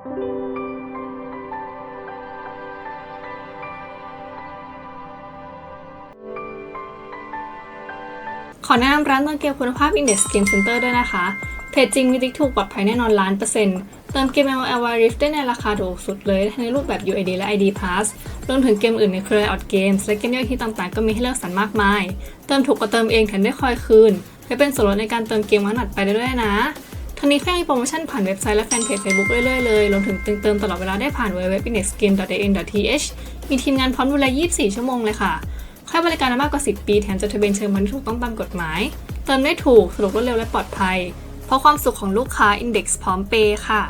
ขอแนะนำร้านต้นเกมคุณภาพ Index Game Center ด้วยนะคะ เพจจริงมีติ๊กถูกปลอดภัยแน่นอนล้านเปอร์เซ็นต์เติมเกม ML w Rift ได้ในราคาถูกสุดเลยในรูปแบบ UID และ ID Pass รวมถึงเกมอื่นในเครือ Riot Games และเกมยอยที่ต่างๆ ก็มีให้เลือกสรรมากมาย เติมถูกกว่าเติมเองแถมได้คอยคืน และเป็นส่วนลดในการเติมเกมวันถัดไปได้ด้วยนะ ทั้งนี้ก็ยังมีโปรโมชั่นผ่านเว็บไซต์และแฟนเพจ Facebook เรื่อยๆเลยรวมถึงเติมตลอดเวลาได้ผ่าน www.indexgame.in.th มีทีมงานพร้อมดูแล 24 ชั่วโมงเลยค่ะ ค่าบริการมากกว่า 10 ปี แถมจดทะเบียนเชิงพันถูกต้องตามกฎหมาย เติมได้ถูกสะดวกรวดเร็วและปลอดภัย เพราะความสุขของลูกค้า Index พร้อมเปย์ค่ะ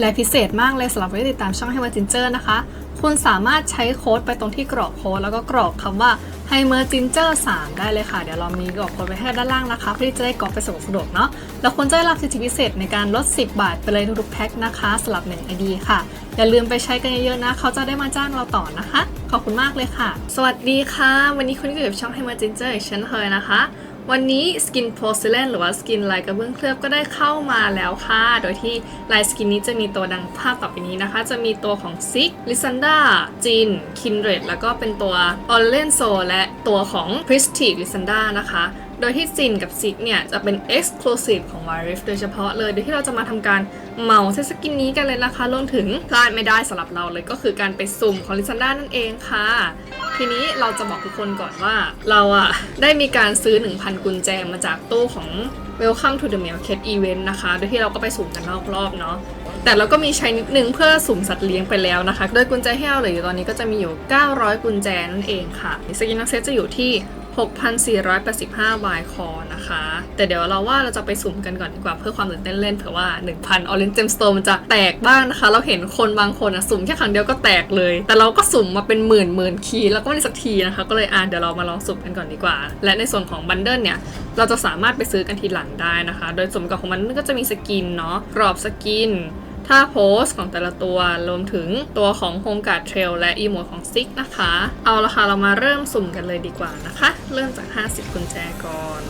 และพิเศษมากเลยสำหรับผู้ที่ติดตามช่องให้มาจินเจอร์นะคะ คุณสามารถใช้โค้ดไปตรงที่กรอกโค้ดแล้วก็กรอกคำว่า h i m e r g i n g e r 3ได้เลยค่ะ เดี๋ยวเรามีกรอกโค้ดไว้ให้ด้านล่างนะคะ เพื่อที่จะได้กรอกไปสะดวกสะดวกเนาะแล้วคุณจะได้รับสิทธิพิเศษในการลด 10 บาทไปเลยทุกๆแพ็คนะคะสำหรับ1 ID ค่ะ อย่าลืมไปใช้กันเยอะๆนะ เขาจะได้มาจ้างเราต่อนะคะ ขอบคุณมากเลยค่ะ สวัสดีค่ะ วันนี้คุณอยู่กับช่อง h i m e r g i n g e r อีกเช่นเคยนะคะ วันนี้ Skin Porcelain หรือว่า Skin ลายกระเบื้องเคลือบก็ได้เข้ามาแล้วค่ะ โดยที่ลายสกินนี้จะมีตัวดังภาพต่อไปนี้นะคะ จะมีตัวของซิกลิซันดาจินคินเรดแล้วก็เป็นตัวออเรนโซและตัวของพริสติกลิซันดานะคะ โดยที่จินกับซิกเนี่ยจะเป็น Exclusive ของ w i r i f โดยเฉพาะเลย โดยที่เราจะมาทำการเมาเซสกินนี้กันเลยนะคะรวมถึงพลาดไม่ได้สำหรับเราเลยก็คือการไปสุ่มของ Lisanda นั่นเองค่ะ ทีนี้เราจะบอกทุกคนก่อนว่า เราอะได้มีการซื้อ 1,000 กุญแจมาจากตู้ของ Welcome to the Market Event นะคะ โดยที่เราก็ไปสุ่มกันนอกรอบเนาะแต่เราก็มีใช้นิดนึงเพื่อสุ่มสัตว์เลี้ยงไปแล้วนะคะ โดยกุญแจที่เราเหลืออยู่ตอนนี้ก็จะมีอยู่ 900 กุญแจนั่นเองค่ะสกินนักเซตจะอยู่ที่ 6,485 วายคอนะคะ แต่เดี๋ยวเราว่าเราจะไปสุ่มกันก่อนดีกว่าเพื่อความตื่นเต้นเล่นเผื่อว่า 1,000 Orange Gemstone มันจะแตกบ้างนะคะ เราเห็นคนบางคนอะสุ่มแค่ครั้งเดียวก็แตกเลย แต่เราก็สุ่มมาเป็นหมื่นหมื่นคีแล้วก็ไม่ได้สักทีนะคะ ก็เลยอ่านเดี๋ยวเรามาลองสุ่มกันก่อนดีกว่า และในส่วนของบันเดิลเนี่ยเราจะสามารถไปซื้อกันทีหลังได้นะคะ โดยส่วนประกอบของมันก็จะมีสกินเนาะกรอบสกิน ท่าโพสของแต่ละตัว รวมถึงตัวของโฮมการ์ดเทรลและอีโมดของซิกนะคะ เอาละค่ะเรามาเริ่มสุ่มกันเลยดีกว่านะคะ เริ่มจาก 50 กุญแจก่อน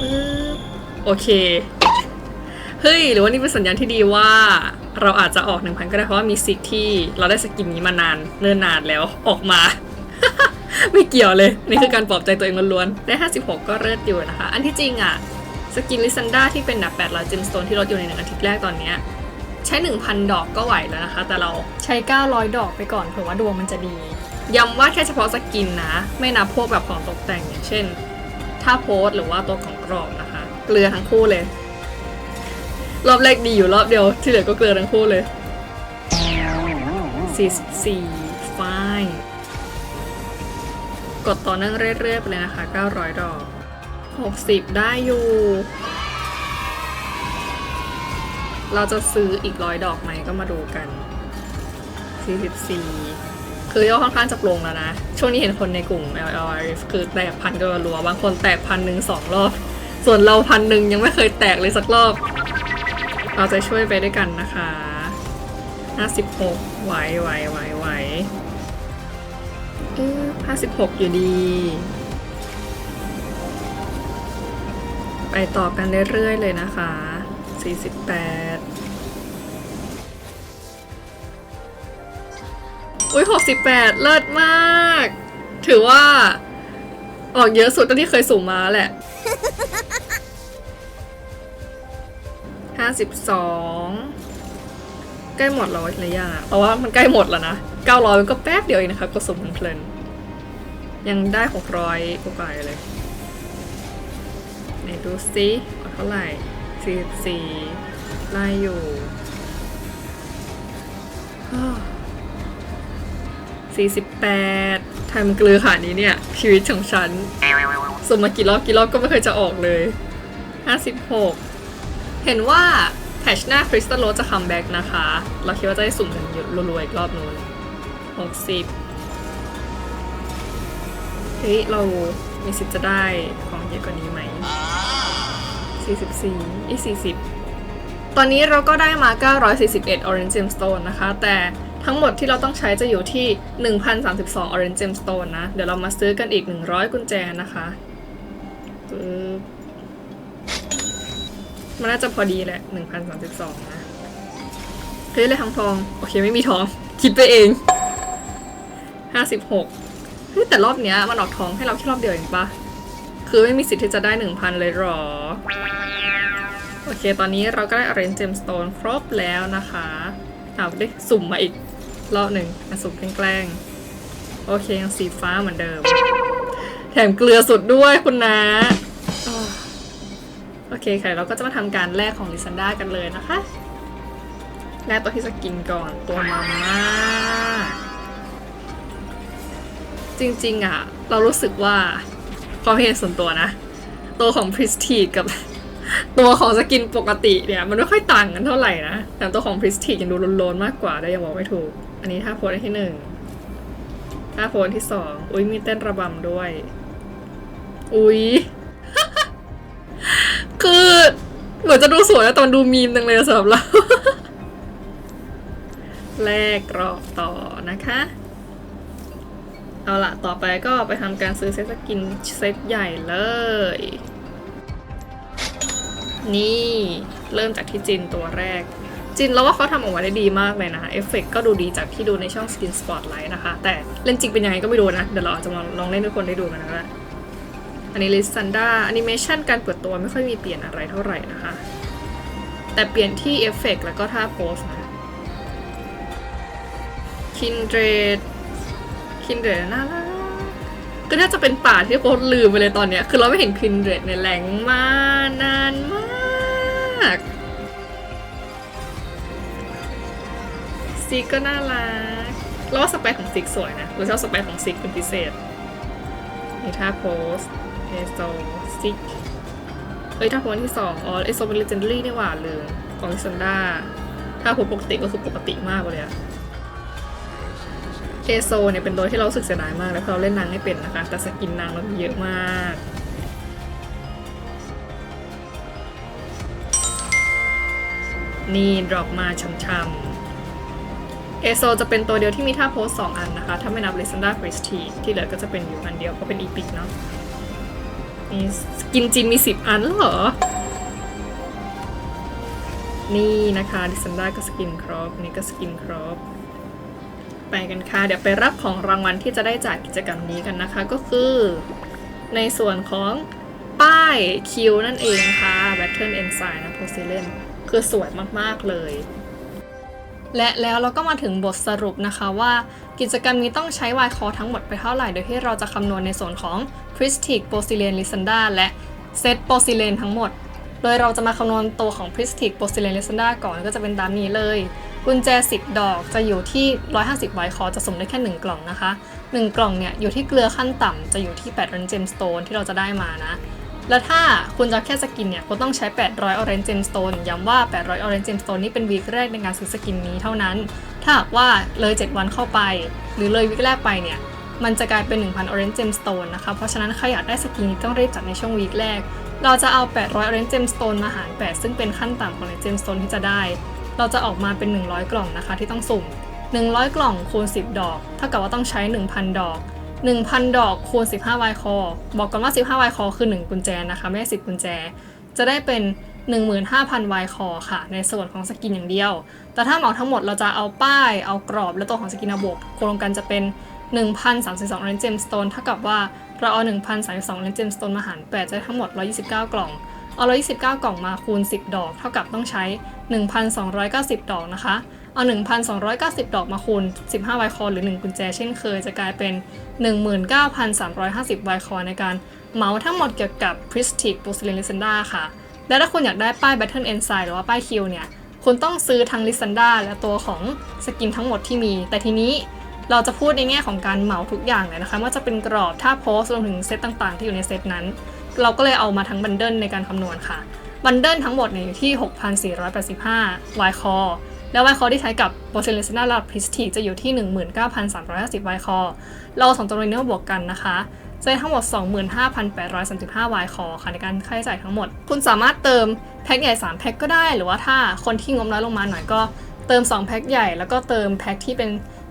ปึ๊บโอเค เฮ้ย หรือว่านี่เป็นสัญญาณที่ดีว่าเราอาจจะออก 1,000 ก็ได้เพราะว่ามีซิกที่เราได้สกินนี้มานานเนิ่นนานแล้วออกมาไม่เกี่ยวเลย นี่คือการปลอบใจตัวเองล้วนๆได้ 56 ก็เลิศอยู่นะคะ อันที่จริงอะ สกินลิซันดาที่เป็นแบบ800จิมสโตนที่ลดอยู่ในหนึ่งอาทิตย์แรกตอนนี้ใช้ 1,000 ดอกก็ไหวแล้วนะคะ แต่เราใช้ 900 ดอกไปก่อนเผื่อว่าดวงมันจะดีย้ำว่าแค่เฉพาะสกินนะ ไม่นับพวกแบบของตกแต่งอย่างเช่นท่าโพสหรือว่าตัวของกรอบนะคะ เกลือทั้งคู่เลย รอบแรกดีอยู่รอบเดียว ที่เหลือก็เกลือทั้งคู่เลย 44ไฟน์กดต่อเนื่องเรื่อยๆไปเลยนะคะ 900 ดอก 60 ได้อยู่ เราจะซื้ออีกร้อยดอกไหมก็มาดูกัน 44 คือยอดค่อนข้างจะปลงแล้วนะ ช่วงนี้เห็นคนในกลุ่ม LL คือแตกพันก็รัวบางคนแตกพันหนึ่งสองรอบ ส่วนเราพันหนึ่งยังไม่เคยแตกเลยสักรอบ เราจะช่วยไปด้วยกันนะคะ 56ไหวไหวไหวไหวเอ๊ะ56 อยู่ดี ไปต่อกันเรื่อยๆเลยนะคะ 48 อุ้ย68 เลิศมาก ถือว่า ออกเยอะสุดเท่าที่เคยสุ่มมาแหละ 52 ใกล้หมดแล้วหรือยังเพราะว่ามันใกล้หมดแล้วนะ 900 มันก็แป๊บเดียวเองนะคะ ก็สุ่มเพลินยังได้ 600กว่าๆอยู่เลยไหน ดูซิเอาเท่าไหร่สี่สี่ไล่อยู่สี่สิบแปดทำเกลือขาดนี้เนี่ย ชีวิตของฉันสมมากี่รอบกี่รอบก็ไม่เคยจะออกเลยห้าสิบหกเห็นว่าแพชหน้าคริสตัลโรจะคัมแบ็กนะคะ เราคิดว่าจะได้สุ่มกันรัวๆอีกรอบนู้นหกสิบเฮ้ย เรามีสิทธิ์จะได้ของเยอะกว่านี้ไหม 44อี40 ตอนนี้เราก็ได้มา 941 Orange Gemstone นะคะ แต่ทั้งหมดที่เราต้องใช้จะอยู่ที่ 1,032 Orange Gemstone นะ เดี๋ยวเรามาซื้อกันอีก 100 กุญแจนะคะมันน่าจะพอดีแหละ 1,032 นะ เฮ้ยเลยทองทอง โอเคไม่มีทอง คิดไปเองห้าสิบหกเฮ้ยแต่รอบเนี้ยมันออกทองให้เราแค่รอบเดียวเองปะ คือไม่มีสิทธิ์ที่จะได้หนึ่งพันเลยหรอ โอเค ตอนนี้เราก็ได้ Orange Gemstone ครบแล้วนะคะเอาดิสุ่มมาอีกรอบหนึ่งมาสุ่มแกล้งโอเคยังสีฟ้าเหมือนเดิม แถมเกลือสุดด้วยคุณนะโอเคค่ะเราก็จะมาทำการแลกของลิซันดากันเลยนะคะ แลกตัวที่สกินก่อนตัวมาม่าจริงๆอะ เรารู้สึกว่า ความเห็นส่วนตัวนะ ตัวของ Prestige กับ ตัวของสกินปกติเนี่ย มันไม่ค่อยต่างกันเท่าไหร่นะ แต่ตัวของ Prestige ยังดูโลนๆมากกว่าได้ยังบอกไม่ถูก อันนี้ท่าโพสที่หนึ่งท่าโพสที่สองอุ้ยมีเต้นระบำด้วย อุ้ยคือเหมือนจะดูสวยนะแตอนดูมีมจังเลยสำหรับเราแลกรอบต่อนะคะ เอาละต่อไปก็ไปทำการซื้อเซตสกินเซตใหญ่เลย นี่เริ่มจากที่จินตัวแรก จินเราว่าเขาทำออกมาได้ดีมากเลยนะเอฟเฟกก็ดูดีจากที่ดูในช่อง Skin Spotlight นะคะ แต่เล่นจริงเป็นยังไงก็ไม่รู้นะ เดี๋ยวเราอาจจะมาลองเล่นให้ทุกคนได้ดูกันนะคะอันนี้ลิซันดาแอนิเมชันการเปิดตัวไม่ค่อยมีเปลี่ยนอะไรเท่าไหร่นะคะ แต่เปลี่ยนที่เอฟเฟกแล้วก็ท่าโพสนะคินเดรด คินเดรน่ารักก็น่าจะเป็นป่าที่โคตรลืมไปเลยตอนเนี้ย คือเราไม่เห็นคินเดรในแหลงมานานมาก ซิกก็น่ารักเราว่าสเปคของซิกสวยนะเราชอบสเปคของซิกเป็นพิเศษมีท่าโพสเอโซซิกเอ้ยท่าโพสที่สองอ๋อเอโซเป็น legendary นี่หว่าลืมของลิซันดาท่าโพสปกติก็คือปกติมากเลยอะ เอโซเนี่ยเป็นตัวที่เราสึกเสียดายมากเลยเพราะเราเล่นนางไม่เป็นนะคะ แต่สกินนางเรามีเยอะมากนี่ดรอปมาช่ำๆเอโซจะเป็นตัวเดียวที่มีท่าโพสสองอันนะคะ ถ้าไม่นับ l ิซันดา p ร e s t i g e ที่เหลือก็จะเป็นอยู่อันเดียวเพราะเป็นอีพิกเนาะมีสกินจินมีสิบอันแล้วเหรอ นี่นะคะลิซันดาก็สกินครบนี่ก็สกินครบ ไปกันค่ะ เดี๋ยวไปรับของรางวัลที่จะได้จากกิจกรรมนี้กันนะคะ ก็คือในส่วนของป้ายคิวนั่นเองค่ะ Battle Ensign นะ p o s i l e n คือสวยมากๆเลย และแล้วเราก็มาถึงบทสรุปนะคะว่ากิจกรรมนี้ต้องใช้วายคอทั้งหมดไปเท่าไหร่ โดยที่เราจะคำนวณในส่วนของ p r i s t i c p o s i l a n l y s a n d a และเซต p o s i l a n ทั้งหมด โดยเราจะมาคำนวณตัวของ p r i s t i c p o s i l a n l y s a n d a ก่อนก็จะเป็นตามนี้เลย กุญแจ 10 ดอกจะอยู่ที่ 150ไวคอจะสุ่มได้แค่ 1 กล่องนะคะ 1 กล่องเนี่ยอยู่ที่เกลือขั้นต่ำจะอยู่ที่8 Orange Gemstone ที่เราจะได้มานะ แล้วถ้าคุณจะแค่สกินเนี่ยคุณต้องใช้ 800 Orange Gemstone ย้ำว่า 800 Orange Gemstone นี่เป็นวีคแรกในการซื้อสกินนี้เท่านั้น ถ้าหากว่าเลย 7 วันเข้าไป หรือเลยวีคแรกไปเนี่ยมันจะกลายเป็น 1,000 Orange Gemstone นะคะ เพราะฉะนั้นใครอยากได้สกินนี้ต้องรีบจัดในช่วงวีคแรก เราจะเอา 800 Orange Gemstone มาหาร 8 ซึ่งเป็นขั้นต่ำของ Orange Gemstone ที่จะได้ เราจะออกมาเป็น 100 กล่องนะคะที่ต้องสุ่ม 100 กล่องคูณ 10 ดอก เท่ากับว่าต้องใช้ 1,000 ดอก 1,000 ดอกคูณ 15ไวคอบอกก่อนว่า 15ไวคอคือ 1 กุญแจนะคะ ไม่ใช่10 กุญแจ จะได้เป็น 15,000ไวคอค่ะ ในส่วนของสกินอย่างเดียว แต่ถ้าเหมาทั้งหมดเราจะเอาป้าย เอากรอบ และตัวของสกินบวกรวมกันจะเป็น 1,032 Orange Gemstone เท่ากับว่าเราเอา 1,032 Orange Gemstone มาหาร8จะได้ทั้งหมด 129 กล่อง เอา129กล่องมาคูณ 10 ดอก เท่ากับต้องใช้ 1,290 ดอกนะคะ เอา 1,290 ดอกมาคูณ 15ไวคอหรือ 1 กุญแจเช่นเคย จะกลายเป็น 19,350ไวคอในการเมาทั้งหมดเกี่ยวกับ Pristic Porcelain Lysandra ค่ะ และถ้าคุณอยากได้ป้าย Battle Ensign หรือว่าป้ายคิวเนี่ย คุณต้องซื้อทั้ง Lysandra และตัวของสกินทั้งหมดที่มี แต่ทีนี้เราจะพูดในแง่ของการเหมาทุกอย่างเลยนะคะว่าจะเป็นกรอบท่าโพสรวมถึงเซตต่างๆ ที่อยู่ในเซตนั้น เราก็เลยเอามาทั้งบันเดิลในการคำนวณค่ะ บันเดิลทั้งหมดเนี่ยอยู่ที่ 6,485 y คอและ y คอที่ใช้กับ p o r c e l a n a l a p r i s t i จะอยู่ที่ 19,350 y คอเราเอาสองตัวนี้มาบวกกันนะคะจะได้ทั้งหมด 25,835 y คอค่ะในการค่าใช้จ่ายทั้งหมด คุณสามารถเติมแพ็คใหญ่ 3 แพ็คก็ได้ หรือว่าถ้าคนที่งบน้อยลงมาหน่อยก็เติม 2 แพ็คใหญ่แล้วก็เติมแพ็คที่เป็น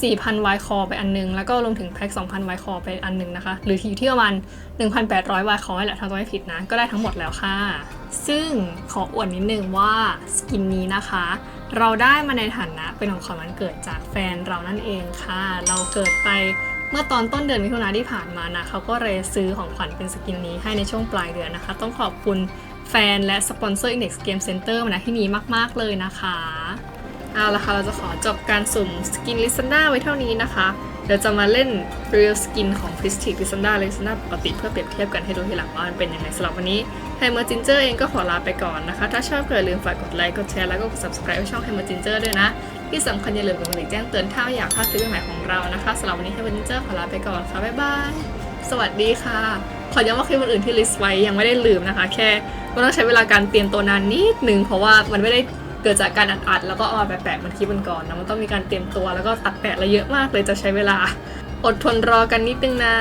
4,000 y คอไปอันนึง แล้วก็รวมถึงแพ็ค2,000 y คอไปอันนึงนะคะ หรือที่อยู่ที่ประมาณ 1,800 y คอแหละทางตัวไม่ผิดนะ ก็ได้ทั้งหมดแล้วค่ะ ซึ่งขออวดนิดนึงว่าสกินนี้นะคะ เราได้มาในฐานะเป็นของขวัญวันเกิดจากแฟนเรานั่นเองค่ะ เราเกิดไปเมื่อตอนต้นเดือนมิถุนาที่ผ่านมานะเขาก็เลยซื้อของขวัญเป็นสกินนี้ให้ในช่วงปลายเดือนนะคะ ต้องขอบคุณแฟนและสปอนเซอร์ Index Game Center มาณที่นี้มาก ๆ เลยนะคะ เอาละค่ะเราจะขอจบการสุ่มสกินลิซันดาไว้เท่านี้นะคะ เดี๋ยวจะมาเล่น Real Skin ของ Prestige Lissandra และ Lissandra ปกติเพื่อเปรียบเทียบกันให้ดูทีหลังว่ามันเป็นยังไงสำหรับวันนี้ Hammer Ginger เองก็ขอลาไปก่อนนะคะ ถ้าชอบก็อย่าลืมฝากกดไลค์กดแชร์แล้วก็กด subscribe ช่อง Hammer Ginger ด้วยนะ ที่สำคัญอย่าลืมกดกระดิ่งแจ้งเตือนถ้าอยากพลาดคลิปใหม่ๆของเรานะคะสำหรับวันนี้ Hammer Ginger ขอลาไปก่อนค่ะบ๊ายบายสวัสดีค่ะ ขอย้ำว่าคลิปอื่นที่ลิสต์ไว้ยังไม่ได้ลืมนะคะ แค่มันต้องใช้เวลาการเตรียมตัวนานนิดนึงเพราะว่ามันไม่ได้ เกิดจากการอัดอัดแล้วก็เอามาแปะๆเหมันคลิปก่อนนะมันต้องมีการเตรียมตัวแล้วก็ตัดแปะอะไรเยอะมากเลยจะใช้เวลา อดทนรอกันนิดนึงนะ